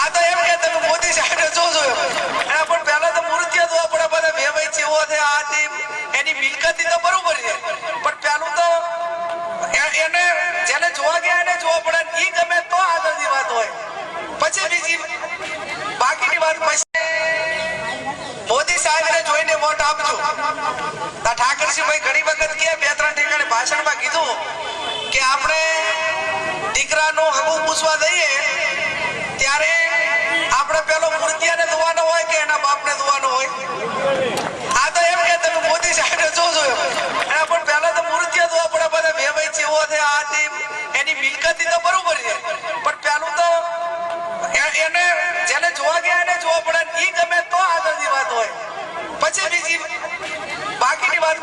આ તો એમ કે તમે મોદી સાહેબને જોજો. એના પણ પહેલા તો મૂર્તિયા તે એની મિલકતી તો બરોબર છે. પણ પેલું તો એને જેને જોવા ગયા એને જોવા પડે એ ગમે તો આગળની વાત હોય બીજી બાકીની વાત પછી મોદી સાહેબને જોઈને વોટ આપજો. ઠાકરસિંહભાઈ ઘણી વખત કે બે ત્રણ ઠેકાણે ભાષણમાં કીધું કે આપણે દીકરાનું હગું પૂછવા દઈએ ત્યારે આપણે પેલો મૂર્તિયાને ધોવાનો હોય કે એના બાપને ધોવાનો હોય? આ તો એમ કે તમે મોદી સાહેબને જોજો એમ. એના પણ પહેલા તો મૂર્તિયા ધોવા પડે, બધા બે ભાઈ ચેવો છે, આ એની મિલકત તો બરોબર જેને જોવા ગયા એને જોવા પડે. ઈ ગમે તો આગળની વાત હોય. પછી બીજી બાકીની વાત